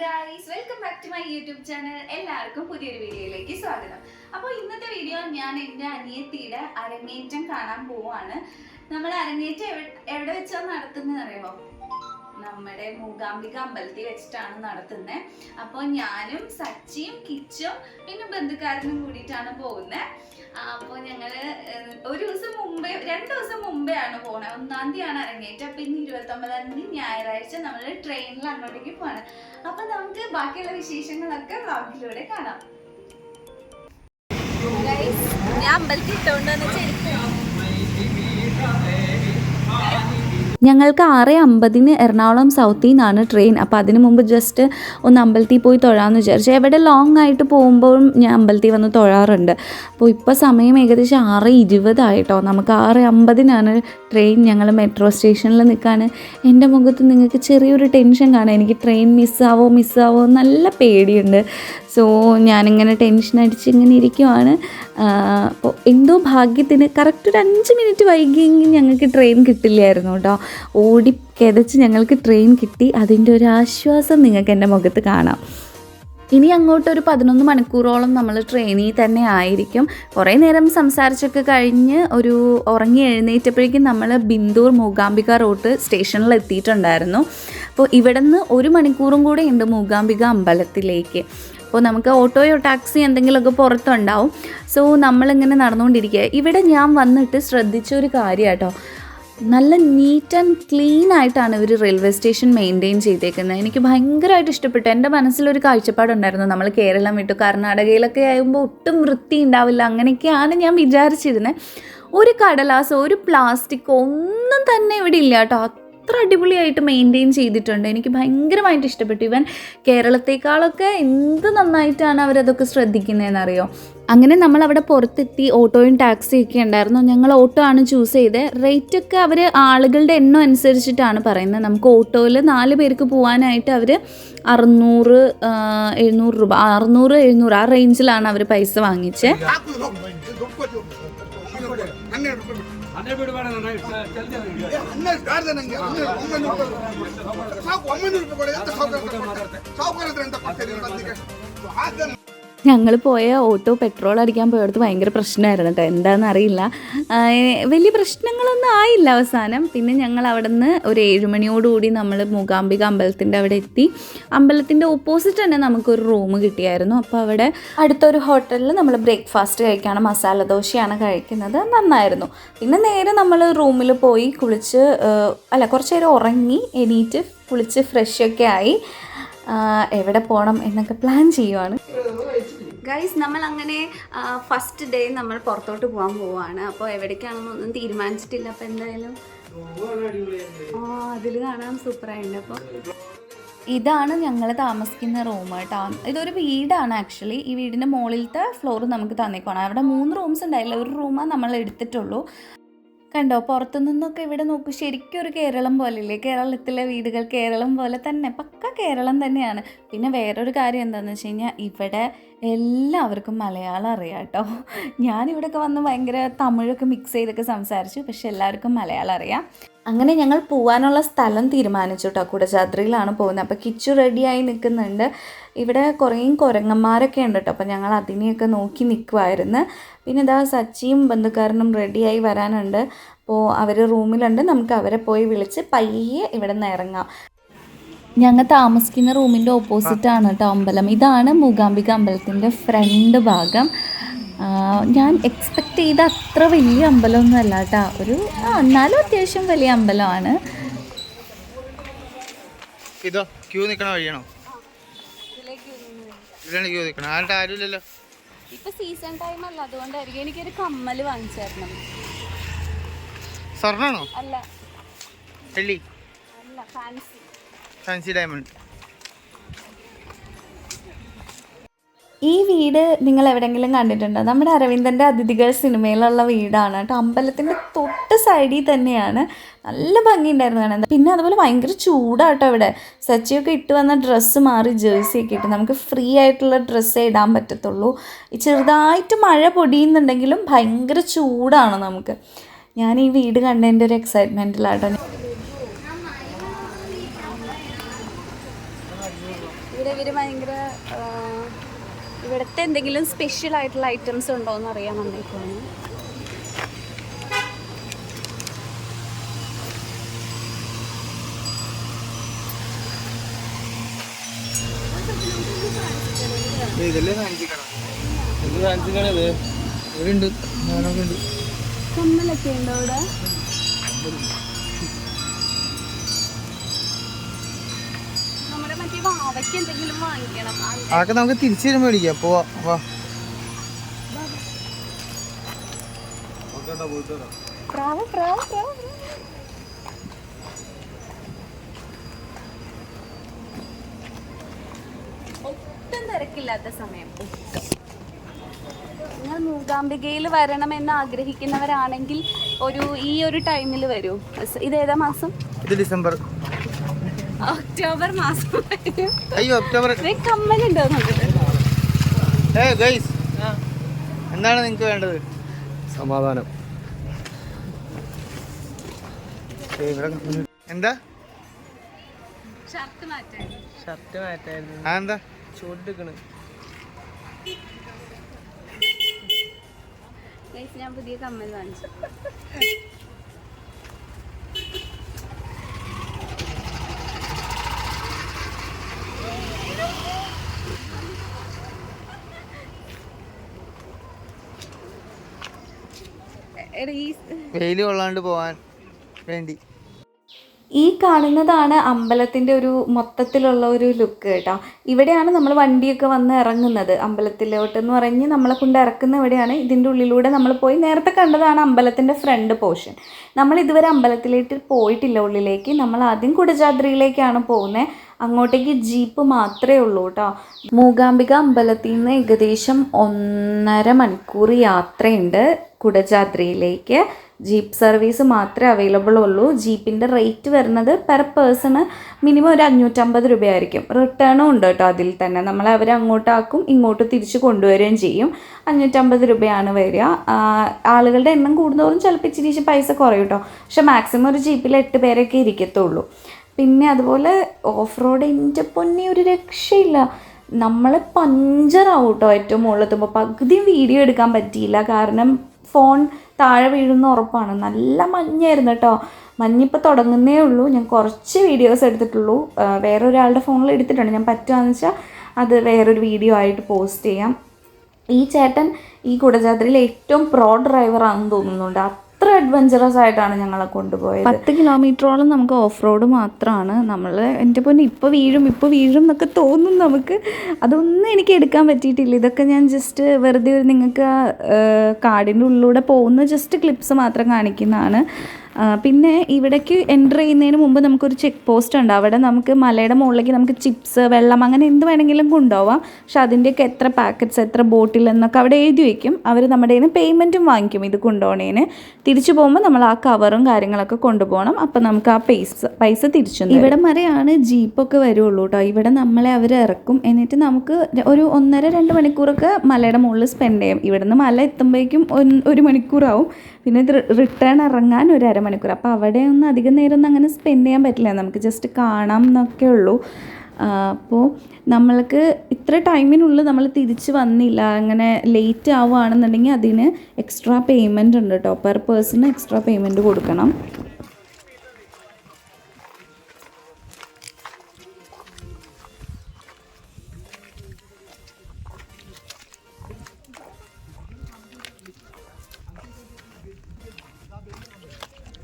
Guys welcome back to my YouTube channel എല്ലാവർക്കും പുതിയൊരു വീഡിയോയിലേക്ക് സ്വാഗതം. അപ്പോൾ ഇന്നത്തെ വീഡിയോ ഞാൻ എന്റെ അനിയത്തിയുടെ അരങ്ങേറ്റം കാണാൻ പോവാണ്. നമ്മൾ അരങ്ങേറ്റം എവിടെ എവിടെ വെച്ചാണ് നടത്തുന്നത് അറിയാമോ? നമ്മുടെ മൂകാംബിക അമ്പലത്തിൽ വെച്ചിട്ടാണ് നടത്തുന്നത് അപ്പോൾ ഞാനും സച്ചിയും കിച്ചും പിന്നെ ബന്ധുക്കാരനും കൂടിയിട്ടാണ് പോകുന്നത് അപ്പോൾ ഞങ്ങൾ ഒരു ദിവസം മുമ്പേ രണ്ട് ദിവസം മുമ്പേ ആണ് പോണത് ഒന്നാം തീയതിയാണ് അരങ്ങേറ്റം. അപ്പം ഇന്ന് ഇരുപത്തി ഒമ്പതാം തീയതി ഞായറാഴ്ച നമ്മൾ ട്രെയിനിൽ അങ്ങോട്ടേക്ക് പോകണം അപ്പം നമുക്ക് ബാക്കിയുള്ള വിശേഷങ്ങളൊക്കെ വ്ളോഗിലൂടെ കാണാം. ഞാൻ അമ്പലത്തിൽ ഇട്ടുകൊണ്ട് ചെരുപ്പ് ഞങ്ങൾക്ക് ആറ് അമ്പതിന് എറണാകുളം സൗത്തിൽ നിന്നാണ് ട്രെയിൻ അപ്പോൾ അതിന് മുമ്പ് ജസ്റ്റ് ഒന്ന് അമ്പലത്തിൽ പോയി തൊഴാമെന്ന് വിചാരിച്ചു. എവിടെ ലോങ് ആയിട്ട് പോകുമ്പോഴും ഞാൻ അമ്പലത്തിൽ വന്ന് തൊഴാറുണ്ട്. അപ്പോൾ ഇപ്പോൾ സമയം ഏകദേശം ആറ് ഇരുപതായിട്ടോ നമുക്ക് ആറ് അമ്പതിനാണ് ട്രെയിൻ ഞങ്ങൾ മെട്രോ സ്റ്റേഷനിൽ നിൽക്കുകയാണ് എന്റെ മുഖത്ത് നിങ്ങൾക്ക് ചെറിയൊരു ടെൻഷൻ കാണാം. എനിക്ക് ട്രെയിൻ മിസ്സാവോ മിസ്സാവോ നല്ല പേടിയുണ്ട്. സോ ഞാനിങ്ങനെ ടെൻഷൻ അടിച്ച് ഇങ്ങനെ ഇരിക്കുവാണ്. അപ്പോൾ എന്തോ ഭാഗ്യത്തിന് കറക്റ്റ് ഒരു അഞ്ച് മിനിറ്റ് വൈകിയെങ്കിൽ ഞങ്ങൾക്ക് ട്രെയിൻ കിട്ടില്ലായിരുന്നു കേട്ടോ. ഓടി കിതച്ച് ഞങ്ങൾക്ക് ട്രെയിൻ കിട്ടി. അതിന്റെ ഒരു ആശ്വാസം നിങ്ങൾക്ക് എന്റെ മുഖത്ത് കാണാം. ഇനി അങ്ങോട്ട് ഒരു പതിനൊന്ന് മണിക്കൂറോളം നമ്മൾ ട്രെയിനിൽ തന്നെ ആയിരിക്കും. കുറേ നേരം സംസാരിച്ചൊക്കെ കഴിഞ്ഞ് ഒരു ഉറങ്ങി എഴുന്നേറ്റപ്പോഴേക്കും നമ്മൾ ബിന്ദൂർ മൂകാംബിക റോട്ട് സ്റ്റേഷനിൽ എത്തിയിട്ടുണ്ടായിരുന്നു. അപ്പോൾ ഇവിടെ നിന്ന് ഒരു മണിക്കൂറും കൂടെ ഉണ്ട് മൂകാംബിക അമ്പലത്തിലേക്ക്. അപ്പോൾ നമുക്ക് ഓട്ടോയോ ടാക്സി എന്തെങ്കിലുമൊക്കെ പുറത്തുണ്ടാവും. സോ നമ്മളിങ്ങനെ നടന്നുകൊണ്ടിരിക്കുക ഇവിടെ ഞാൻ വന്നിട്ട് ശ്രദ്ധിച്ച ഒരു കാര്യം കേട്ടോ നല്ല നീറ്റ് ആൻഡ് ക്ലീൻ ആയിട്ടാണ് ഇവർ റെയിൽവേ സ്റ്റേഷൻ മെയിന്റെയിൻ ചെയ്തേക്കുന്നത്. എനിക്ക് ഭയങ്കരമായിട്ട് ഇഷ്ടപ്പെട്ടു. എന്റെ മനസ്സിലൊരു കാഴ്ചപ്പാടുണ്ടായിരുന്നു നമ്മൾ കേരളം വിട്ടു. കർണാടകയിലൊക്കെ ആകുമ്പോൾ ഒട്ടും വൃത്തി ഉണ്ടാവില്ല. അങ്ങനെയൊക്കെയാണ് ഞാൻ വിചാരിച്ചിരുന്നത് ഒരു കടലാസോ ഒരു പ്ലാസ്റ്റിക്കോ ഒന്നും തന്നെ ഇവിടെ ഇല്ല കേട്ടോ. അത്ര അടിപൊളിയായിട്ട് മെയിന്റെയിൻ ചെയ്തിട്ടുണ്ട്. എനിക്ക് ഭയങ്കരമായിട്ട് ഇഷ്ടപ്പെട്ടു. ഇവൻ കേരളത്തെക്കാളൊക്കെ എന്ത് നന്നായിട്ടാണ് അവരതൊക്കെ ശ്രദ്ധിക്കുന്നതെന്നറിയോ അങ്ങനെ നമ്മൾ അവിടെ പുറത്തെത്തി ഓട്ടോയും ടാക്സിയും ഒക്കെ ഉണ്ടായിരുന്നു ഞങ്ങൾ ഓട്ടോ ആണ് ചൂസ് ചെയ്തത് റേറ്റ് ഒക്കെ അവർ ആളുകളുടെ എണ്ണം അനുസരിച്ചിട്ടാണ് പറയുന്നത് നമുക്ക് ഓട്ടോയിൽ നാല് പേർക്ക് പോകാനായിട്ട് അവർ അറുന്നൂറ് ആ, എഴുന്നൂറ് രൂപ അറുന്നൂറ് എഴുന്നൂറ് ആ റേഞ്ചിലാണ് അവർ പൈസ വാങ്ങിച്ചത് ಹನ್ನೆರಡು ರೂಪಾಯಿ ಹನ್ನೆರಡು ಬಿಡಬೇಡ ನಾನು ಜಲ್ದಿ ಹನ್ನೆರಡು ಬ್ಯಾಡ್ದೆ ನಂಗೆ ಹನ್ನೆರಡು ಒಂಬೈನೂರು ರೂಪಾಯಿ ಸಾಕು ಒಂಬೈನೂರು ರೂಪಾಯಿ ಕೊಡಿ ಅಂತ ಸಾವುಕಾರ ಸಾವುಕಾರ ಹತ್ರ ಅಂತ ಕೊಡ್ತೀರಿ ಬಂದಿಗೆ ಹಾಗೆ ഞങ്ങൾ പോയ ഓട്ടോ പെട്രോൾ അടിക്കാൻ പോയടുത്ത് ഭയങ്കര പ്രശ്നമായിരുന്നു കേട്ടോ എന്താണെന്ന് അറിയില്ല. വലിയ പ്രശ്നങ്ങളൊന്നും ആയില്ല അവസാനം. പിന്നെ ഞങ്ങൾ അവിടെ നിന്ന് ഒരു ഏഴുമണിയോടുകൂടി നമ്മൾ മൂകാംബിക അമ്പലത്തിന്റെ അവിടെ എത്തി. അമ്പലത്തിന്റെ ഓപ്പോസിറ്റ് തന്നെ നമുക്കൊരു റൂം കിട്ടിയായിരുന്നു. അപ്പോൾ അവിടെ അടുത്തൊരു ഹോട്ടലിൽ നമ്മൾ ബ്രേക്ക്ഫാസ്റ്റ് കഴിക്കുകയാണ് മസാല ദോശയാണ് കഴിക്കുന്നത്. നന്നായിരുന്നു. പിന്നെ നേരെ നമ്മൾ റൂമിൽ പോയി കുളിച്ച് അല്ല കുറച്ച് നേരം ഉറങ്ങി എണീറ്റ് കുളിച്ച് ഫ്രഷൊക്കെ ആയി. എവിടെ പോകണം എന്നൊക്കെ പ്ലാൻ ചെയ്യുവാണ്. ഗൈസ് നമ്മൾ അങ്ങനെ ഫസ്റ്റ് ഡേ നമ്മൾ പുറത്തോട്ട് പോകാൻ പോവാണ്. അപ്പോൾ എവിടേക്കാണെന്നൊന്നും തീരുമാനിച്ചിട്ടില്ല. അപ്പോൾ എന്തായാലും ആ അതിൽ കാണാൻ സൂപ്പറായിട്ടുണ്ട് അപ്പോൾ ഇതാണ് ഞങ്ങൾ താമസിക്കുന്ന റൂം കേട്ടോ. ഇതൊരു വീടാണ് ആക്ച്വലി ഈ വീടിന്റെ മുകളിലത്തെ ഫ്ലോർ നമുക്ക് തന്നേക്കുവാണ്. അവിടെ മൂന്ന് റൂംസ് ഉണ്ടായില്ല. ഒരു റൂമാണ് നമ്മൾ എടുത്തിട്ടുള്ളൂ. കണ്ടോ പുറത്തു നിന്നൊക്കെ ഇവിടെ നോക്കൂ ശരിക്കും ഒരു കേരളം പോലെ അല്ലേ കേരളത്തിലെ വീടുകൾ കേരളം പോലെ തന്നെ പക്ക കേരളം തന്നെയാണ്. പിന്നെ വേറൊരു കാര്യം എന്താണെന്ന് വെച്ച് കഴിഞ്ഞാൽ ഇവിടെ എല്ലാവർക്കും മലയാളം അറിയാം കേട്ടോ. ഞാനിവിടെയൊക്കെ വന്ന് ഭയങ്കര തമിഴൊക്കെ മിക്സ് ചെയ്തൊക്കെ സംസാരിച്ചു പക്ഷെ എല്ലാവർക്കും മലയാളം അറിയാം. അങ്ങനെ ഞങ്ങൾ പോവാനുള്ള സ്ഥലം തീരുമാനിച്ചു കേട്ടോ കുടജാദ്രിയിലാണ് പോകുന്നത്. അപ്പോൾ കിച്ചു റെഡിയായി നിൽക്കുന്നുണ്ട്. ഇവിടെ കുറേ കുരങ്ങന്മാരൊക്കെ ഉണ്ട് കേട്ടോ അപ്പോൾ ഞങ്ങൾ അതിനെയൊക്കെ നോക്കി നിൽക്കുമായിരുന്നു പിന്നെ ഇതാ സച്ചിയും ബന്ധുക്കാരനും റെഡിയായി വരാനുണ്ട്. അപ്പോൾ അവർ റൂമിലുണ്ട്. നമുക്ക് അവരെ പോയി വിളിച്ച് പയ്യെ ഇവിടെ നിന്ന് ഇറങ്ങാം. ഞങ്ങൾ താമസിക്കുന്ന റൂമിന്റെ ഓപ്പോസിറ്റാണ് കേട്ടോ അമ്പലം. ഇതാണ് മൂകാംബിക അമ്പലത്തിന്റെ ഫ്രണ്ട് ഭാഗം. ഞാൻ എക്സ്പെക്റ്റ് ചെയ്ത അത്ര വലിയ അമ്പലമൊന്നും അല്ല കേട്ടോ ഒരു ആ എന്നാലും അത്യാവശ്യം വലിയ അമ്പലമാണ്. ഇതോ ക്യൂ നിൽക്കണ വഴിയാണോ? ഇതിലാണ് ക്യൂ നിൽക്കണം ആരുടെ ആരുമില്ലല്ലോ ഇപ്പോൾ സീസൺ ടൈം അല്ല അതുകൊണ്ടായിരിക്കും എനിക്കൊരു കമ്മൽ വാങ്ങിച്ചു തരണം. സ്വർണാണോ? അല്ല. വെള്ളി. അല്ല ഫാൻസി ഫാൻസി ഡയമണ്ട് ഈ വീട് നിങ്ങൾ എവിടെയെങ്കിലും കണ്ടിട്ടുണ്ടോ? നമ്മുടെ അരവിന്ദന്റെ അതിഥികൾ സിനിമയിലുള്ള വീടാണ് കേട്ടോ. അമ്പലത്തിന്റെ തൊട്ട് സൈഡിൽ തന്നെയാണ്. നല്ല ഭംഗിയുണ്ടായിരുന്നു കാണാൻ പിന്നെ അതുപോലെ ഭയങ്കര ചൂടാട്ടോ ഇവിടെ. സച്ചിയൊക്കെ ഇട്ട് വന്ന ഡ്രസ്സ് മാറി ജേഴ്സി ഒക്കെ ഇട്ട്. നമുക്ക് ഫ്രീ ആയിട്ടുള്ള ഡ്രസ്സേ ഇടാൻ പറ്റത്തുള്ളൂ. ചെറുതായിട്ട് മഴ പൊടിയുന്നുണ്ടെങ്കിലും ഭയങ്കര ചൂടാണ് നമുക്ക്. ഞാൻ ഈ വീട് കണ്ടതിന്റെ ഒരു എക്സൈറ്റ്മെന്റിലാട്ടോ ഇവിടെ ഭയങ്കര ഇവിടുത്തെ എന്തെങ്കിലും സ്പെഷ്യൽ ആയിട്ടുള്ള ഐറ്റംസ് ഉണ്ടോ എന്ന് അറിയാൻ വന്നേക്കാണ് ഇതല്ലേ കാണിച്ചിക്കണം ഇത് കാണിച്ചിക്കണത് ഇവിടെ ഉണ്ട് ഞാനൊക്കെ ഉണ്ട്? കമ്മലൊക്കെ ഉണ്ടോ ഇവിടെ എന്തെങ്കിലും വാങ്ങിക്കണം. അതൊക്കെ നമുക്ക് തിരിച്ചു വരുമ്പോൾ മേടിക്കാം. പോവാ വാ. പ്രാവ് പ്രാവ് പ്രാവ് ഒട്ടും തിരക്കില്ലാത്ത സമയം. ഒട്ടും നിങ്ങൾ മൂകാംബികയിൽ വരണമെന്ന് ആഗ്രഹിക്കുന്നവരാണെങ്കിൽ ഒരു ഈ ഒരു ടൈമിൽ വരൂ. ഇത് ഏതാ മാസം? ഇത് ഡിസംബർ. ഒക്ടോബർ മാസം അയ്യോ ഒക്ടോബർ. കമ്മലുണ്ടോ ഏ ഗൈസ് എന്താണ് നിങ്ങൾക്ക് വേണ്ടത്? സമാധാനം. എന്താ? ഷർട്ട് മാറ്റായിരുന്നു. അതെന്താ എന്താ? ചൂടെടുക്കണ് ഞാൻ പുതിയ കമ്മൽ വാങ്ങിച്ചു. വെയിൽ കൊള്ളാണ്ട് പോവാൻ വേണ്ടി. ഈ കാണുന്നതാണ് അമ്പലത്തിന്റെ ഒരു മൊത്തത്തിലുള്ള ഒരു ലുക്ക് കേട്ടോ. ഇവിടെയാണ് നമ്മൾ വണ്ടിയൊക്കെ വന്ന് ഇറങ്ങുന്നത്. അമ്പലത്തിലോട്ട് എന്ന് പറഞ്ഞ് നമ്മളെ കൊണ്ട് ഇറക്കുന്ന ഇവിടെയാണ്. ഇതിന്റെ ഉള്ളിലൂടെ നമ്മൾ പോയി നേരത്തെ കണ്ടതാണ് അമ്പലത്തിന്റെ ഫ്രണ്ട് പോർഷൻ നമ്മൾ ഇതുവരെ അമ്പലത്തിലേക്ക് പോയിട്ടില്ല ഉള്ളിലേക്ക്. നമ്മൾ ആദ്യം കുടജാദ്രിയിലേക്കാണ് പോകുന്നത്. അങ്ങോട്ടേക്ക് ജീപ്പ് മാത്രമേ ഉള്ളൂ കേട്ടോ. മൂകാംബിക അമ്പലത്തിൽ നിന്ന് ഏകദേശം ഒന്നര മണിക്കൂർ യാത്രയുണ്ട് കുടജാദ്രിയിലേക്ക്. ജീപ്പ് സർവീസ് മാത്രമേ അവൈലബിൾ ഉള്ളൂ. ജീപ്പിന്റെ റേറ്റ് വരുന്നത് പെർ പേഴ്സണ് മിനിമം ഒരു അഞ്ഞൂറ്റമ്പത് രൂപയായിരിക്കും. റിട്ടേണും ഉണ്ട് കേട്ടോ അതിൽ തന്നെ. നമ്മൾ അവർ അങ്ങോട്ടാക്കും ഇങ്ങോട്ട് തിരിച്ച് കൊണ്ടുവരികയും ചെയ്യും. അഞ്ഞൂറ്റമ്പത് രൂപയാണ് വരിക. ആളുകളുടെ എണ്ണം കൂടുന്നതോറും ചിലപ്പോൾ ഇച്ചിരി പൈസ കുറയും കേട്ടോ. പക്ഷെ മാക്സിമം ഒരു ജീപ്പിൽ എട്ട് പേരൊക്കെ ഇരിക്കത്തുള്ളൂ. പിന്നെ അതുപോലെ ഓഫ് റോഡ് എന്റെ പൊന്നി ഒരു രക്ഷയില്ല. നമ്മൾ പഞ്ചറാവും കേട്ടോ ഏറ്റവും മുകളിലെത്തുമ്പോൾ പകുതിയും വീഡിയോ എടുക്കാൻ പറ്റിയില്ല. കാരണം ഫോൺ താഴെ വീഴുന്ന ഉറപ്പാണ്. നല്ല മഞ്ഞായിരുന്നു കേട്ടോ. മഞ്ഞിപ്പോൾ തുടങ്ങുന്നേ ഉള്ളൂ. ഞാൻ കുറച്ച് വീഡിയോസ് എടുത്തിട്ടുള്ളൂ. വേറെ വേറൊരാളുടെ ഫോണിൽ എടുത്തിട്ടുണ്ട്. ഞാൻ പറ്റുകയെന്ന് വെച്ചാൽ അത് വേറൊരു വീഡിയോ ആയിട്ട് പോസ്റ്റ് ചെയ്യാം. ഈ ചേട്ടൻ ഈ കുടജാത്രയിൽ ഏറ്റവും പ്രോ ഡ്രൈവറാണെന്ന് തോന്നുന്നുണ്ട്. അത്ര അഡ്വഞ്ചറസ് ആയിട്ടാണ് ഞങ്ങളെ കൊണ്ടുപോയത്. പത്ത് കിലോമീറ്ററോളം നമുക്ക് ഓഫ് റോഡ് മാത്രമാണ് നമ്മൾ എന്റെ പൊന്നെ ഇപ്പോൾ വീഴും ഇപ്പോൾ വീഴും എന്നൊക്കെ തോന്നും നമുക്ക്. അതൊന്നും എനിക്ക് എടുക്കാൻ പറ്റിയിട്ടില്ല. ഇതൊക്കെ ഞാൻ ജസ്റ്റ് വെറുതെ ഒരു നിങ്ങൾക്ക് കാടിന്റെ ഉള്ളിലൂടെ പോകുന്ന ജസ്റ്റ് ക്ലിപ്സ് മാത്രം കാണിക്കുന്നതാണ്. പിന്നെ ഇവിടേക്ക് എന്റർ ചെയ്യുന്നതിന് മുമ്പ് നമുക്കൊരു ചെക്ക് പോസ്റ്റ് ഉണ്ട്. അവിടെ നമുക്ക് മലയുടെ മുകളിലേക്ക് നമുക്ക് ചിപ്സ് വെള്ളം അങ്ങനെ എന്ത് വേണമെങ്കിലും കൊണ്ടുപോവാം. പക്ഷെ അതിന്റെയൊക്കെ എത്ര പാക്കറ്റ്സ് എത്ര ബോട്ടിൽ എന്നൊക്കെ അവിടെ എഴുതി വയ്ക്കും അവർ നമ്മുടെ കയ്യിൽ നിന്ന് പേയ്മെന്റും വാങ്ങിക്കും ഇത് കൊണ്ടുപോകണേന് തിരിച്ചു പോകുമ്പോൾ നമ്മൾ ആ കവറും കാര്യങ്ങളൊക്കെ കൊണ്ടുപോകണം അപ്പം നമുക്ക് ആ പൈസ പൈസ തിരിച്ചു ഇവിടം വരെയാണ് ജീപ്പൊക്കെ വരുള്ളൂ കേട്ടോ ഇവിടെ നമ്മളെ അവർ ഇറക്കും. എന്നിട്ട് നമുക്ക് ഒരു ഒന്നര രണ്ട് മണിക്കൂറൊക്കെ മലയുടെ മുകളിൽ സ്പെൻഡ് ചെയ്യും. ഇവിടുന്ന് മല എത്തുമ്പോഴേക്കും ഒരു മണിക്കൂറാവും. പിന്നെ ഇത് റിട്ടേൺ ഇറങ്ങാൻ ഒരു അരമണിക്കൂർ. അപ്പോൾ അവിടെ ഒന്നും അധികം നേരം ഒന്നും അങ്ങനെ സ്പെൻഡ് ചെയ്യാൻ പറ്റില്ല. നമുക്ക് ജസ്റ്റ് കാണാം എന്നൊക്കെ ഉള്ളൂ. അപ്പോൾ നമ്മൾക്ക് ഇത്ര ടൈമിനുള്ളിൽ നമ്മൾ തിരിച്ച് വന്നില്ല. അങ്ങനെ ലേറ്റ് ആവുകയാണെന്നുണ്ടെങ്കിൽ അതിന് എക്സ്ട്രാ പേയ്മെന്റ് ഉണ്ട് കേട്ടോ പെർ പേഴ്സണ് എക്സ്ട്രാ പേയ്മെന്റ് കൊടുക്കണം.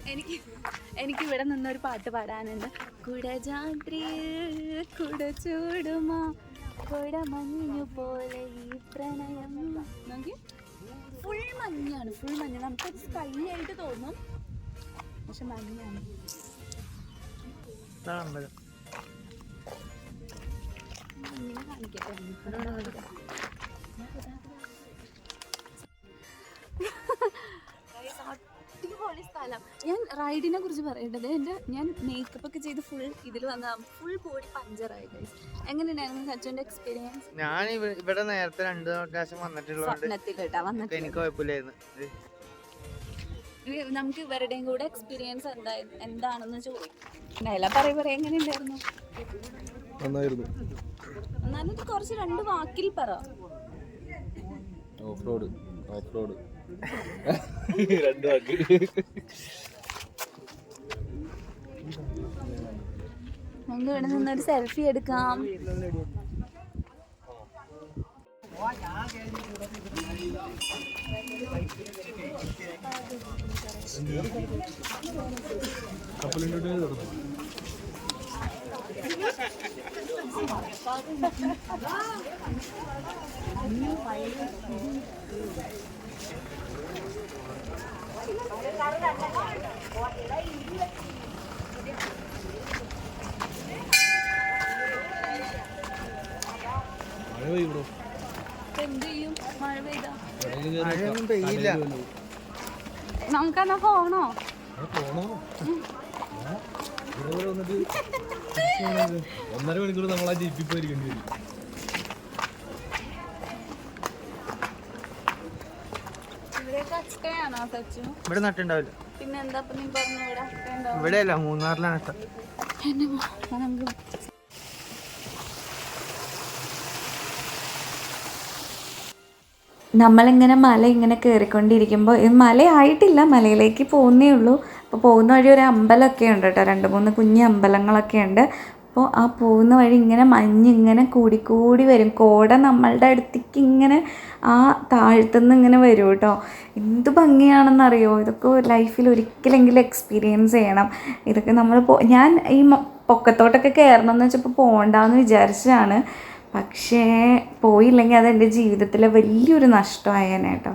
എനിക്ക് എനിക്ക് ഇവിടെ നിന്നൊരു പാട്ട് പാടാനുണ്ട്. കുടജാത്രി കുട ചൂടുമാ? കുട മഞ്ഞു പോലെ ഈ പ്രണയം. നോക്കി. ഫുൾ മഞ്ഞാണ് ഫുൾ മഞ്ഞ. നമുക്ക് സ്കൈ ആയിട്ട് തോന്നും. പക്ഷെ മഞ്ഞാണ്. കാണിക്കട്ടെ. അടിപൊളി സ്ഥലം. ഞാൻ റൈഡിനെ കുറിച്ച് പറയേണ്ടത് എന്റെ ഞാൻ മേക്കപ്പ് ഒക്കെ ചെയ്ത് ഫുൾ ഇതിൽ വന്ന ഫുൾ ബോഡി പഞ്ചറായി ഗൈസ് എങ്ങനെയുണ്ടായിരുന്നു സച്ചുവിന്റെ എക്സ്പീരിയൻസ് ഞാൻ ഇവ- ഇവിടെ നേരത്തെ രണ്ട് പ്രാവശ്യം വന്നിട്ടുള്ളതുകൊണ്ട് സ്വപ്നത്തിൽ കേട്ടാ വന്നിട്ട് എനിക്ക് കുഴപ്പമില്ലായിരുന്നു. നമുക്ക് ഇവരുടെയും കൂടെ എക്സ്പീരിയൻസ് എന്താ എന്താണെന്ന് ചോദിക്കും. പറയാ പറയാം എങ്ങനെ ഉണ്ടായിരുന്നു നന്നായിരുന്നു. എന്നാലും കുറച്ച് രണ്ട് വാക്കിൽ പറ. ഓഫ് റോഡ് ഓഫ് റോഡ് രണ്ട് വാക്ക് നമുക്ക് ഇവിടെ നിന്നൊരു സെൽഫി എടുക്കാം. മഴ പെയ്യും ബ്രോ? എന്ത് ചെയ്യും മഴ പെയ്താ? മഴയൊന്നും പെയ്യില്ല. നമുക്കെന്നാ പോകണോ പോണോ? ഇവിടെ വന്നിട്ട് ഒന്നര മണിക്കൂർ നമ്മളാ ജീപ്പിൽ പോയിരിക്കേണ്ടി വരും. ഇവിടെ നട്ടുണ്ടാവില്ല. പിന്നെ എന്താ നീ പറഞ്ഞു ഇവിടെ ഇവിടെയല്ല മൂന്നാറിലാണ് നട്ട. നമ്മളിങ്ങനെ മല ഇങ്ങനെ കയറിക്കൊണ്ടിരിക്കുമ്പോൾ ഇത് മലയായിട്ടില്ല മലയിലേക്ക് പോകുന്നേ ഉള്ളൂ. അപ്പോൾ പോകുന്ന വഴി ഒരു അമ്പലമൊക്കെ ഉണ്ട് കേട്ടോ രണ്ട് മൂന്ന് കുഞ്ഞ് അമ്പലങ്ങളൊക്കെ ഉണ്ട്. അപ്പോൾ ആ പോകുന്ന വഴി ഇങ്ങനെ മഞ്ഞിങ്ങനെ കൂടിക്കൂടി വരും. കോട നമ്മളുടെ അടുത്തേക്ക് ഇങ്ങനെ ആ താഴ്ത്തുനിന്ന് ഇങ്ങനെ വരും കേട്ടോ. എന്ത് ഭംഗിയാണെന്നറിയോ? ഇതൊക്കെ ലൈഫിൽ ഒരിക്കലെങ്കിലും എക്സ്പീരിയൻസ് ചെയ്യണം. ഇതൊക്കെ നമ്മൾ ഞാൻ ഈ പൊക്കത്തോട്ടൊക്കെ കയറണം എന്ന് വെച്ചപ്പോൾ പോകണ്ടെന്ന് വിചാരിച്ചതാണ്. പക്ഷേ പോയില്ലെങ്കിൽ അത് എന്റെ ജീവിതത്തിലെ വലിയൊരു നഷ്ടമായേനെ കേട്ടോ.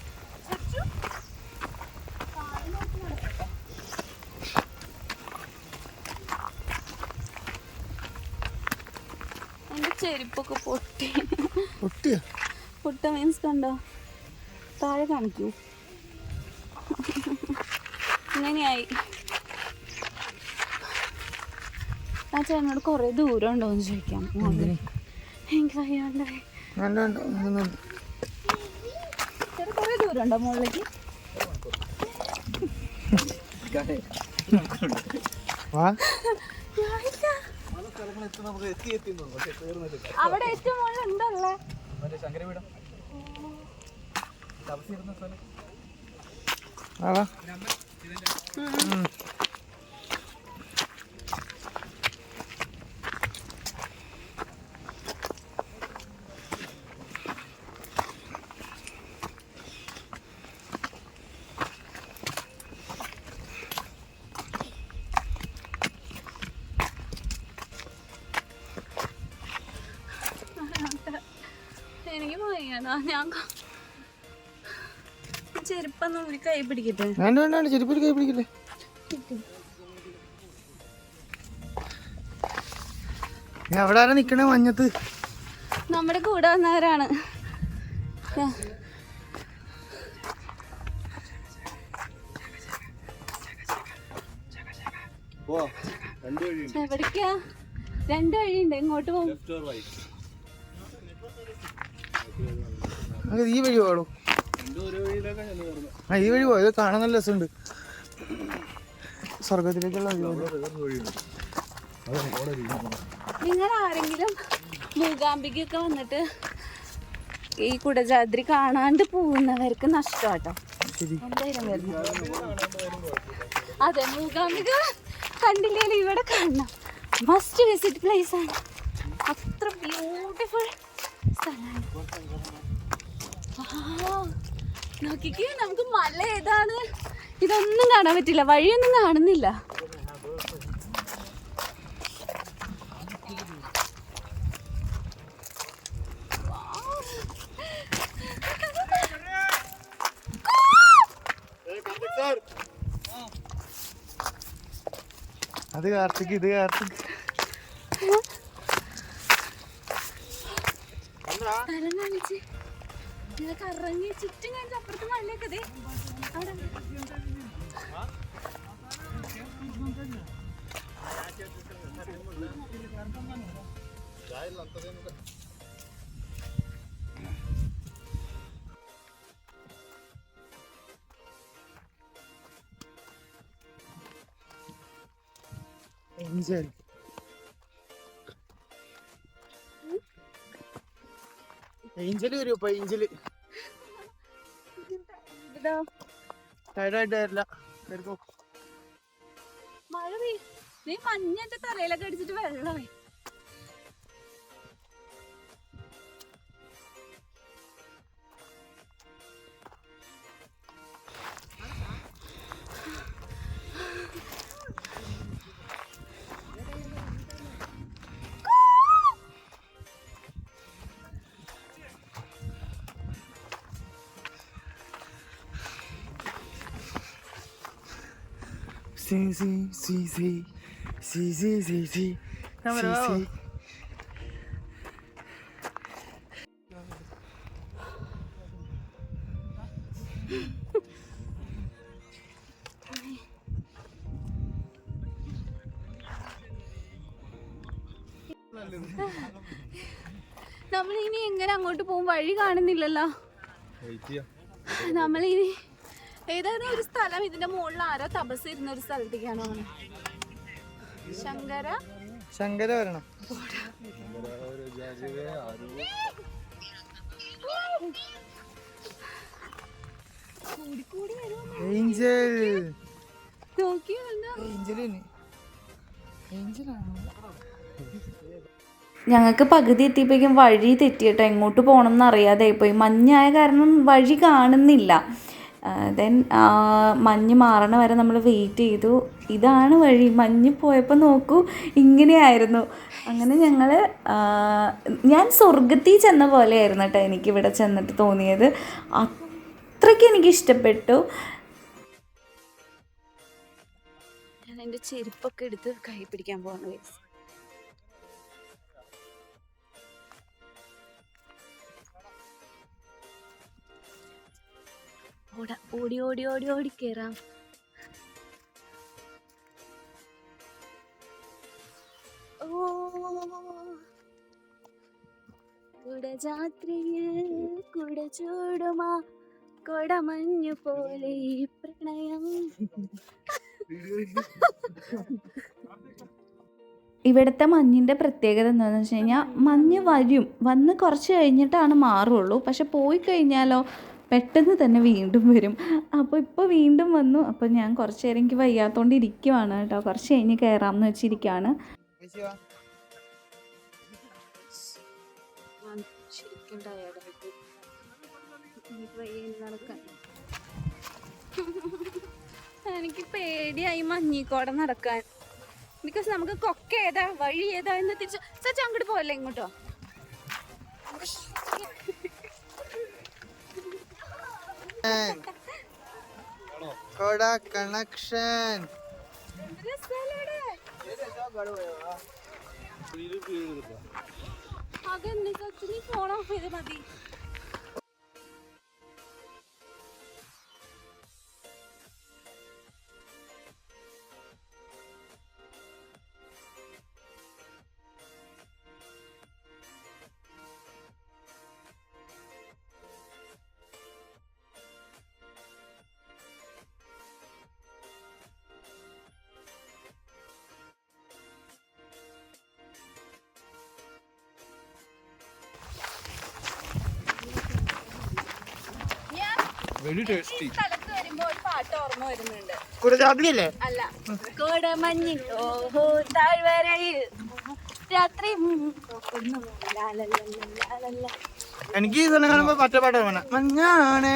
ചെരുപ്പൊക്കെ പൊട്ടി. പൊട്ടിയ? പൊട്ട മീൻസ് കണ്ടോ? താഴെ കാണിക്കൂ. ഇങ്ങനെയായി. ആ ചേട്ടനോട് കുറെ ദൂരം ഉണ്ടോ എന്ന് ചോദിക്കാം. എനിക്ക് വയ്യാണ്ടായി കുറേ ദൂരം ഉണ്ടോ മുകളിലേക്ക്? വാ. അവിടെ ഏറ്റവും മുകളിൽ ഉണ്ടല്ലേ വാ വാ ഉം. എനിക്ക് വയ്യാടാ ഞാൻ ക- ചെരുപ്പൊന്ന് ഒരു കൈ പിടിക്കട്ടെ? വേണ്ട വേണ്ട വേണ്ട. ചെരുപ്പൊരു കൈ പിടിക്കില്ലേ ഞാൻ അവിടെ ആരാ നിക്കണേ മഞ്ഞത്ത്? നമ്മുടെ കൂടെ വന്നവരാണ്. എവിടേക്കാ? രണ്ട് വഴിയുണ്ട്. ഇങ്ങോട്ട് പോകും നമുക്ക് ഈ വഴി പോകണോ ആ ഈ വഴി പോയത്. കാണാൻ നല്ല രസമുണ്ട്. സ്വർഗത്തിലേക്കുള്ള നിങ്ങൾ ആരെങ്കിലും മൂകാംബികൊക്കെ വന്നിട്ട് ഈ കുടജാദ്രി കാണാണ്ട് പോകുന്നവർക്ക് നഷ്ടമാട്ടോ. അതെ മൂകാംബിക കണ്ടില്ലേ ഇവിടെ കാണണം. മസ്റ്റ് വിസിറ്റ് പ്ലേസ് ആണ്. അത്ര ബ്യൂട്ടിഫുൾ സ്ഥലമാണ്. നോക്കിക്കേ നമുക്ക് മല ഏതാണ്? ഇതൊന്നും കാണാൻ പറ്റില്ല. വഴിയൊന്നും കാണുന്നില്ല. അത് കാർത്തിക് ഇത് കാർത്തിക്. സ്ഥലം കാണിച്ച്. ഇങ്ങനെ കറങ്ങി ചുറ്റും കഴിഞ്ഞ അപ്പുറത്ത് മലയൊക്കെ അവിടെ. ഏഞ്ചൽ ഏഞ്ചൽ വരും ഇപ്പൊ ഏഞ്ചൽ ടയർഡായിട്ട് വരില്ല. മഴ പെയ്യും. നീ മഞ്ഞന്റെ തലയിലൊക്കെ അടിച്ചിട്ട് വെള്ളമേ Sí, sí, sí, sí. Sí, sí, sí, sí. Sí, sí. നമ്മൾ ഇനി എങ്ങനെ അങ്ങോട്ട് പോകും വഴി കാണുന്നില്ലല്ലോ നമ്മളിനി ഏതായാലും ഒരു സ്ഥലം. ഇതിന്റെ മുകളിൽ ആരോ തപസ് ഇരുന്ന ഒരു സ്ഥലത്തേക്കാണ് ശങ്കര? ശങ്കര വരണം. ഞങ്ങക്ക് കൂടി വരുമോ ഏഞ്ചൽ. ഏഞ്ചലാണോ? ഞങ്ങൾക്ക് പകുതി എത്തിയപ്പോഴേക്കും വഴി തെറ്റിയിട്ടോ. എങ്ങോട്ട് പോകണം എന്ന് അറിയാതെ പോയി മഞ്ഞായ കാരണം വഴി കാണുന്നില്ല. ദെൻ മഞ്ഞ് മാറണ വരെ നമ്മൾ വെയിറ്റ് ചെയ്തു. ഇതാണ് വഴി. മഞ്ഞ് പോയപ്പോൾ നോക്കൂ ഇങ്ങനെയായിരുന്നു. അങ്ങനെ ഞങ്ങൾ ഞാൻ സ്വർഗത്തിൽ ചെന്ന പോലെയായിരുന്നു കേട്ടോ എനിക്കിവിടെ ചെന്നിട്ട് തോന്നിയത്. അത്രയ്ക്ക് എനിക്ക് ഇഷ്ടപ്പെട്ടു ഞാൻ എന്റെ ചെരുപ്പൊക്കെ എടുത്ത് കൈ പിടിക്കാൻ പോവാണ് ഓടാ ഓടി ഓടി ഓടി കേറാം. ഓ. കുടജാത്രിയിൽ കുട ചൂടുമാ കൊടമഞ്ഞു പോലെ ഈ പ്രണയം. ഇവിടുത്തെ മഞ്ഞിന്റെ പ്രത്യേകത എന്താണെന്ന് വെച്ച് കഴിഞ്ഞാൽ മഞ്ഞ് വരും. വന്ന് കുറച്ച് കഴിഞ്ഞിട്ടാണ് മാറുള്ളൂ. പക്ഷെ പോയി കഴിഞ്ഞാലോ പെട്ടെന്ന് തന്നെ വീണ്ടും വരും. അപ്പോൾ ഇപ്പോൾ വീണ്ടും വന്നു. അപ്പോൾ ഞാൻ കുറച്ച് നേരം എനിക്ക് വയ്യാത്തോണ്ട് ഇരിക്കുവാണ് കേട്ടോ. കുറച്ച് കഴിഞ്ഞ് കയറാമെന്ന് വെച്ചിരിക്കുകയാണ് എനിക്ക് പേടിയായി മഞ്ഞിക്കോടെ നടക്കാൻ. ബിക്കോസ് നമുക്ക് കൊക്ക ഏതാ? വഴി ഏതാ? എന്ന് തിരിച്ച് സച്ച അങ്ങോട്ട് പോവല്ലേ ഇങ്ങോട്ടോ? കൊട കണക്ഷൻ അതെന്നെ സച്ചിനി ഫോൺ ഓഫ് ചെയ്ത് മതി. കുടജാതിയല്ലേ അല്ല. താഴ്വരയിൽ രാത്രി. എനിക്ക് ഈ സ്ഥലം കാണുമ്പോ മറ്റേ മഞ്ഞാണേ.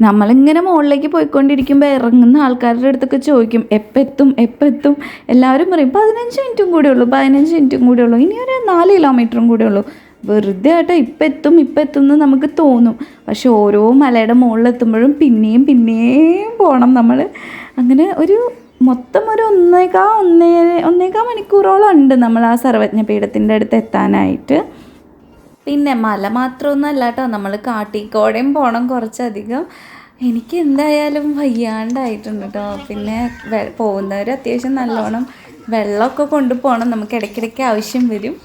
നമ്മളിങ്ങനെ മുകളിലേക്ക് പോയിക്കൊണ്ടിരിക്കുമ്പോൾ ഇറങ്ങുന്ന ആൾക്കാരുടെ അടുത്തൊക്കെ ചോദിക്കും എപ്പെത്തും എത്തും? എല്ലാവരും പറയും പതിനഞ്ച് മിനിറ്റും കൂടെ ഉള്ളൂ പതിനഞ്ച് മിനിറ്റും കൂടെ ഉള്ളൂ. ഇനി ഒരു നാല് കിലോമീറ്ററും കൂടെ ഉള്ളൂ. വെറുതെ ആയിട്ട് ഇപ്പം എത്തും ഇപ്പം എത്തും എന്ന് നമുക്ക് തോന്നും. പക്ഷെ ഓരോ മലയുടെ മുകളിലെത്തുമ്പോഴും പിന്നെയും പിന്നെയും പോകണം നമ്മൾ അങ്ങനെ ഒരു മൊത്തം ഒരു ഒന്നേകാ ഒന്നേ ഒന്നേകാ മണിക്കൂറോളം ഉണ്ട് നമ്മൾ ആ സർവജ്ഞ പീഠത്തിന്റെ അടുത്ത് എത്താനായിട്ട്. പിന്നെ മല മാത്രമൊന്നുമല്ല കേട്ടോ നമ്മൾ കാട്ടിക്കോടയും പോകണം കുറച്ചധികം എനിക്ക് എന്തായാലും വയ്യാണ്ടായിട്ടുണ്ട് കേട്ടോ പിന്നെ പോകുന്നവർ അത്യാവശ്യം നല്ലോണം വെള്ളമൊക്കെ കൊണ്ടുപോകണം നമുക്ക് ഇടയ്ക്കിടയ്ക്ക് ആവശ്യം വരും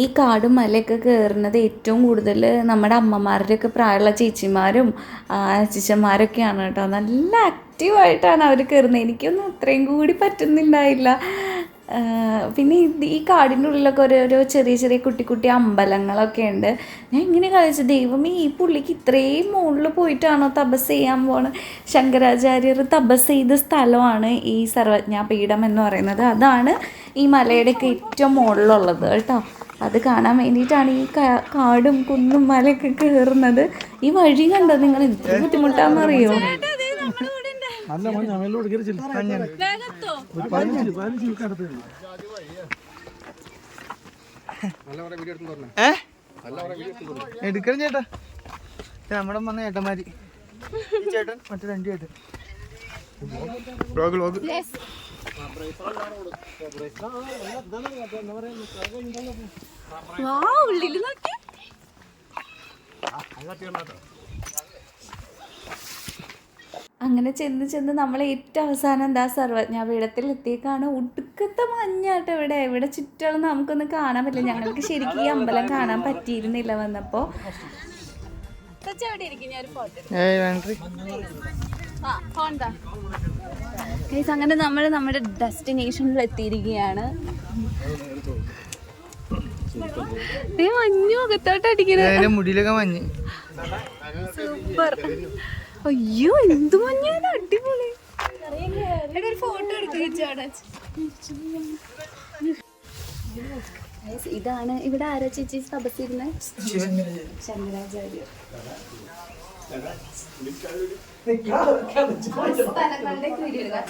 ഈ കാടും മലയൊക്കെ കയറുന്നത് ഏറ്റവും കൂടുതൽ നമ്മുടെ അമ്മമാരുടെയൊക്കെ പ്രായമുള്ള ചേച്ചിമാരും അച്ഛച്ചന്മാരൊക്കെയാണ് കേട്ടോ. നല്ല ആക്റ്റീവായിട്ടാണ് അവർ കയറുന്നത് എനിക്കൊന്നും അത്രയും കൂടി പറ്റുന്നുണ്ടായില്ല പിന്നെ ഈ കാടിന്റെ ഉള്ളിലൊക്കെ ഓരോരോ ചെറിയ ചെറിയ കുട്ടി കുട്ടി അമ്പലങ്ങളൊക്കെ ഉണ്ട്. ഞാൻ ഇങ്ങനെ കഴിച്ചു ദൈവമേ ഈ പുള്ളിക്ക് ഇത്രയും മുകളിൽ പോയിട്ടാണോ തപസ് ചെയ്യാൻ പോണത് ശങ്കരാചാര്യർ തപസ് ചെയ്ത സ്ഥലമാണ് ഈ സർവജ്ഞാപീഠം എന്ന് പറയുന്നത്. അതാണ് ഈ മലയുടെയൊക്കെ ഏറ്റവും മുകളിലുള്ളത് കേട്ടോ. അത് കാണാൻ വേണ്ടിയിട്ടാണ് ഈ കാടും കുന്നും മലയൊക്കെ കയറുന്നത് ഈ വഴി കണ്ടോ നിങ്ങൾ? എത്ര ബുദ്ധിമുട്ടാണെന്നറിയോ അല്ല മഞ്ഞ മേലോട്ട് കയറി ചെല്ലും. ഒരു പതിനഞ്ച് പതിനഞ്ച് മിനിറ്റ് അടുത്ത് വരും. ഏ? എടുക്കണം ചേട്ടാ. നമ്മുടെ വന്ന ചേട്ടന്മാര് ചേട്ടൻ മറ്റേ രണ്ട് ചേട്ടൻ. ഉള്ളിൽ നോക്കി. അങ്ങനെ ചെന്ന് ചെന്ന് നമ്മൾ ഏറ്റവും അവസാനം എന്താ സർവജ്ഞാപീഠത്തിൽ എത്തിയേക്കാണ്. ഒടുക്കത്തെ മഞ്ഞാട്ടോ ഇവിടെ. ഇവിടെ ചുറ്റും നമുക്കൊന്നും കാണാൻ പറ്റില്ല. ഞങ്ങൾക്ക് ശരിക്കും ഈ അമ്പലം കാണാൻ പറ്റിയിരുന്നില്ല വന്നപ്പോൾ അങ്ങനെ നമ്മൾ നമ്മുടെ ഡെസ്റ്റിനേഷനിൽ എത്തിയിരിക്കുകയാണ്. മഞ്ഞു അകത്തോട്ട് മുടിയിലൊക്കെ മഞ്ഞ്. സൂപ്പർ. അയ്യോ എന്ത് മഞ്ഞാണ്? അടിപൊളി. ഒരു ഫോട്ടോ എടുക്കുക ഇതാണ് ഇവിടെ ആരാ ചേച്ചി തപസിരുന്നത് ശങ്കരാചാര്യർ സ്ഥലങ്ങളുടെ സർവജ്ഞ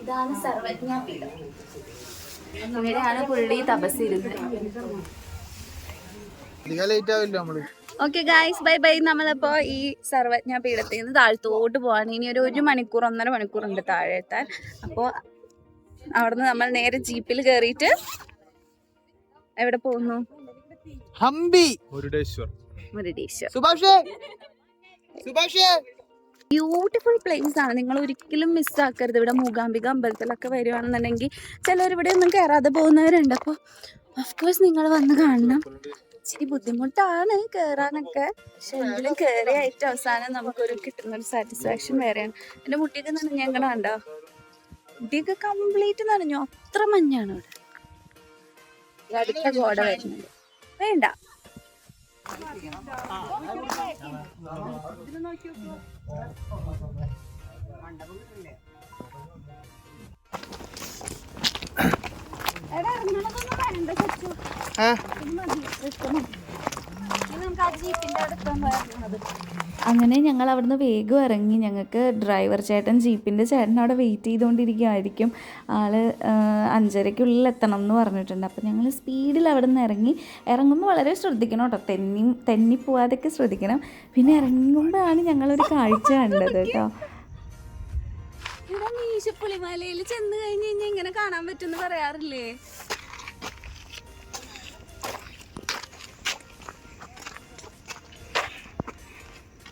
ഇതാണ് സർവജ്ഞാപീഠം. ഇവിടെയാണ് പുള്ളി തപസ്സിരുന്നത് അധികം ലേറ്റ് ആവില്ല നമ്മൾ ഓക്കെ ഗായ്സ് ബൈ ബൈ നമ്മളിപ്പോ ഈ സർവജ്ഞ പീഠത്തിൽ നിന്ന് താഴ്ത്തോട്ട് പോവാണ്. ഇനി ഒരു ഒരു മണിക്കൂർ ഒന്നര മണിക്കൂർ ഉണ്ട് താഴെ എത്താൻ. അപ്പോൾ അവിടുന്ന് നമ്മൾ നേരെ ജീപ്പിൽ കയറിയിട്ട് എവിടെ പോകുന്നു? ഹംപി. മുരുടേശ്വർ. മുരുടേശ്വർ. സുഭാഷേ. സുഭാഷേ. ബ്യൂട്ടിഫുൾ പ്ലേസ് ആണ്. നിങ്ങൾ ഒരിക്കലും മിസ്സാക്കരുത് ഇവിടെ മൂകാംബിക അമ്പലത്തിലൊക്കെ വരുവാണെന്നുണ്ടെങ്കിൽ ചിലർ ഇവിടെ ഒന്നും കയറാതെ പോകുന്നവരുണ്ട്. അപ്പോൾ ഓഫ് കോഴ്സ് നിങ്ങൾ വന്ന് കാണണം. ഇച്ചിരി ബുദ്ധിമുട്ടാണ് കേറാനൊക്കെ. പക്ഷെ എങ്കിലും കയറി ഏറ്റവും അവസാനം നമുക്കൊരു കിട്ടുന്ന ഒരു സാറ്റിസ്ഫാക്ഷൻ വേറെയാണ്. എന്റെ മുട്ടിയൊക്കെ കണ്ടോ? മുട്ടിയൊക്കെ കംപ്ലീറ്റ് നനഞ്ഞു. അത്ര മഞ്ഞാണ് ഇവിടെ അടുത്ത ഗോഡ വരുന്നത് വേണ്ട. എടാ ഇറങ്ങണതൊന്നും വേണ്ട ചച്ചു ആ ഇത് മതി ഇഷ്ടം മതി ഇനി നമുക്ക് ആ ജീപ്പിന്റെ അടുത്തൊന്നും ഇറങ്ങണത് അങ്ങനെ ഞങ്ങൾ അവിടുന്ന് വേഗം ഇറങ്ങി. ഞങ്ങൾക്ക് ഡ്രൈവർ ചേട്ടൻ ജീപ്പിന്റെ ചേട്ടൻ അവിടെ വെയിറ്റ് ചെയ്തുകൊണ്ടിരിക്കുകയായിരിക്കും. ആൾ ആ, അഞ്ചരയ്ക്കുള്ളിൽ എത്തണം എന്ന് പറഞ്ഞിട്ടുണ്ട്. അപ്പോൾ ഞങ്ങൾ സ്പീഡിൽ അവിടെ നിന്ന് ഇറങ്ങി. ഇറങ്ങുമ്പോൾ വളരെ ശ്രദ്ധിക്കണം കേട്ടോ. തെന്നി തെന്നി പോവാതൊക്കെ ശ്രദ്ധിക്കണം. പിന്നെ ഇറങ്ങുമ്പോഴാണ് ഞങ്ങളൊരു കാഴ്ച കണ്ടത് കേട്ടോ. ഇവിടെ മീശപ്പുളിമലയിൽ ചെന്ന് കഴിഞ്ഞ് കഴിഞ്ഞാൽ ഇങ്ങനെ കാണാൻ പറ്റുമെന്ന് പറയാറില്ലേ?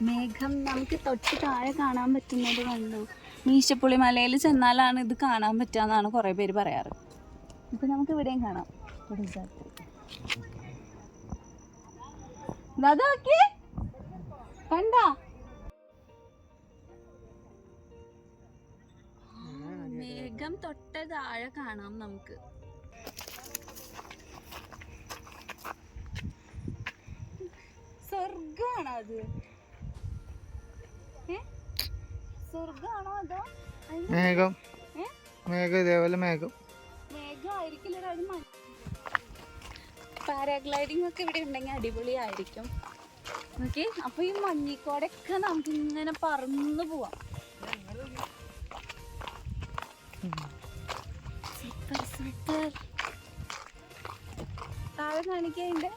മേഘം നമുക്ക് തൊട്ട് താഴെ കാണാൻ പറ്റുന്നത് കണ്ടു? മീശപ്പുളി മലയിൽ ചെന്നാലാണ് ഇത് കാണാൻ പറ്റുക കുറേ പേര് പറയാറ്. ഇപ്പൊ നമുക്ക് ഇവിടെയും കാണാം. കണ്ടാ? മേഘം തൊട്ട താഴെ കാണാം നമുക്ക്. സ്വർഗാണോ അത്? സ്വർഗാണോ അതോ മേഘം? മേഘം ഇതേപോലെ മേഘം. മേഘമായിരിക്കില്ലടാ അത് പാരാഗ്ലൈഡിംഗ് ഒക്കെ ഇവിടെ ഉണ്ടെങ്കിൽ അടിപൊളിയായിരിക്കും. ഓക്കെ? അപ്പൊ ഈ മഞ്ഞിക്കോടൊക്കെ നമുക്ക് ഇങ്ങനെ പറന്നു പോവാം. താഴെ കാണിക്കതിന്റെ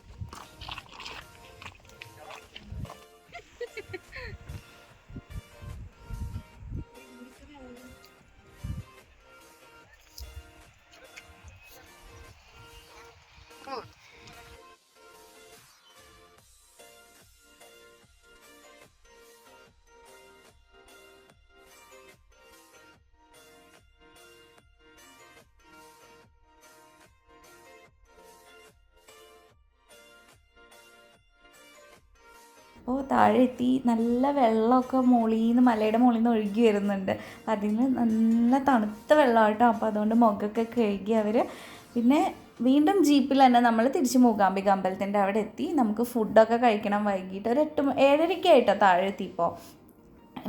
അപ്പോൾ താഴെ എത്തി നല്ല വെള്ളമൊക്കെ മുകളിൽ മലയുടെ മുകളിൽ നിന്ന് ഒഴുകി വരുന്നുണ്ട്. അതിൽ നല്ല തണുത്ത വെള്ളമായിട്ടോ അപ്പോൾ അതുകൊണ്ട് മുഖമൊക്കെ കഴുകി അവർ പിന്നെ വീണ്ടും ജീപ്പിൽ തന്നെ നമ്മൾ തിരിച്ച് മൂകാംബിക അമ്പലത്തിന്റെ അവിടെ എത്തി. നമുക്ക് ഫുഡൊക്കെ കഴിക്കണം വൈകിട്ട്. ഒരു എട്ട് ഏഴരയ്ക്ക് ആയിട്ടോ താഴെ എത്തിയപ്പോൾ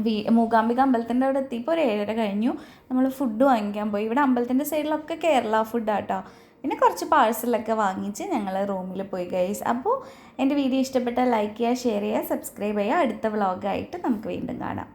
വീ മൂകാംബിക അമ്പലത്തിന്റെ അവിടെ എത്തിയപ്പോൾ ഒരു ഏഴര കഴിഞ്ഞു. നമ്മൾ ഫുഡ് വാങ്ങിക്കാൻ പോയി. ഇവിടെ അമ്പലത്തിന്റെ സൈഡിലൊക്കെ കേരള ഫുഡാട്ടോ. പിന്നെ കുറച്ച് പാഴ്സലൊക്കെ വാങ്ങിച്ച് ഞങ്ങൾ റൂമിൽ പോയി ഗൈസ് അപ്പോൾ എന്റെ വീഡിയോ ഇഷ്ടപ്പെട്ടാൽ ലൈക്ക് ചെയ്യുക ഷെയർ ചെയ്യുക സബ്സ്ക്രൈബ് ചെയ്യുക. അടുത്ത വ്ളോഗായിട്ട് നമുക്ക് വീണ്ടും കാണാം.